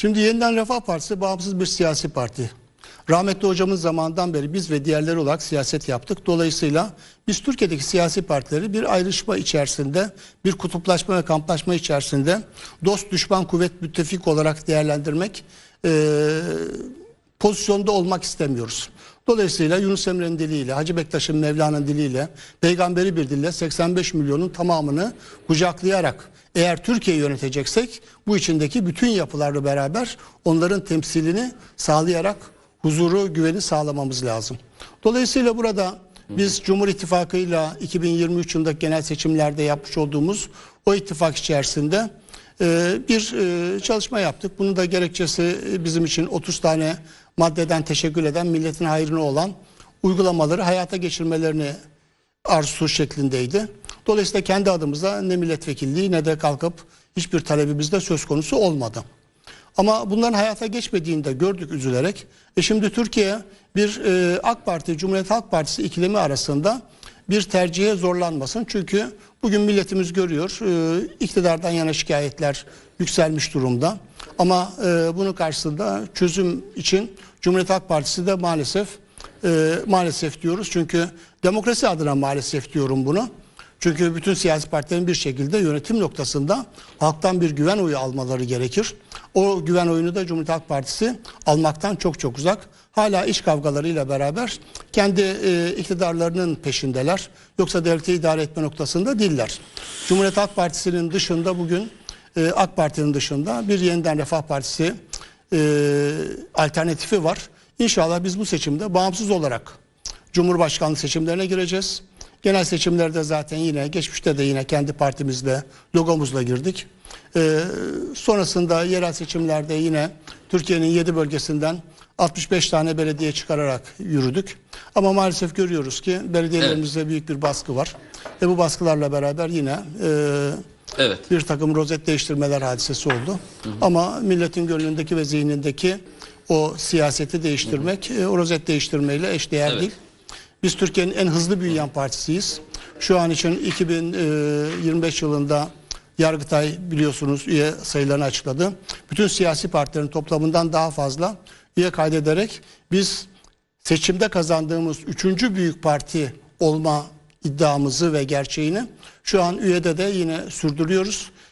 Şimdi Yeniden Refah Partisi bağımsız bir siyasi parti. Rahmetli hocamın zamanından beri biz ve diğerleri olarak siyaset yaptık. Dolayısıyla biz Türkiye'deki siyasi partileri bir ayrışma içerisinde, bir kutuplaşma ve kamplaşma içerisinde dost, düşman, kuvvet, müttefik olarak değerlendirmek eee, pozisyonda olmak istemiyoruz. Dolayısıyla Yunus Emre'nin diliyle, Hacı Bektaş'ın Mevla'nın diliyle, peygamberi bir dille 85 milyonun tamamını kucaklayarak eğer Türkiye'yi yöneteceksek bu içindeki bütün yapılarla beraber onların temsilini sağlayarak huzuru, güveni sağlamamız lazım. Dolayısıyla burada biz Cumhur İttifakı'yla 2023 yılındaki genel seçimlerde yapmış olduğumuz o ittifak içerisinde bir e, çalışma yaptık. Bunun da gerekçesi e, bizim için 30 tane maddeden teşekkür eden milletin hayrına olan uygulamaları hayata geçirmelerini arzusu şeklindeydi. Dolayısıyla kendi adımıza ne milletvekilliği ne de kalkıp hiçbir talebimizde söz konusu olmadı. Ama bunların hayata geçmediğini de gördük üzülerek. E şimdi Türkiye bir e, AK Parti, Cumhuriyet Halk Partisi ikilemi arasında bir tercihe zorlanmasın. Çünkü bugün milletimiz görüyor e, iktidardan yana şikayetler yükselmiş durumda. Ama e, bunun karşısında çözüm için Cumhuriyet Halk Partisi de maalesef e, maalesef diyoruz. Çünkü demokrasi adına maalesef diyorum bunu. Çünkü bütün siyasi partilerin bir şekilde yönetim noktasında halktan bir güven oyu almaları gerekir. O güven oyunu da Cumhuriyet Halk Partisi almaktan çok çok uzak. Hala iş kavgalarıyla beraber kendi e, iktidarlarının peşindeler. Yoksa devleti idare etme noktasında değiller. Cumhuriyet Halk Partisi'nin dışında bugün e, AK Parti'nin dışında bir yeniden Refah Partisi e, alternatifi var. İnşallah biz bu seçimde bağımsız olarak Cumhurbaşkanlığı seçimlerine gireceğiz. Genel seçimlerde zaten yine geçmişte de yine kendi partimizle logomuzla girdik. Ee, sonrasında yerel seçimlerde yine Türkiye'nin 7 bölgesinden 65 tane belediye çıkararak yürüdük. Ama maalesef görüyoruz ki belediyelerimizde büyük bir baskı var. Ve bu baskılarla beraber yine e, Evet. bir takım rozet değiştirmeler hadisesi oldu. Ama milletin gönlündeki ve zihnindeki o siyaseti değiştirmek e, o rozet değiştirmeyle eşdeğer Evet. değil. Biz Türkiye'nin en hızlı büyüyen partisiyiz. Şu an için 2025 yılında Yargıtay biliyorsunuz üye sayılarını açıkladı. Bütün siyasi partilerin toplamından daha fazla üye kaydederek biz seçimde kazandığımız üçüncü büyük parti olma iddiamızı ve gerçeğini şu an üyede de yine sürdürüyoruz.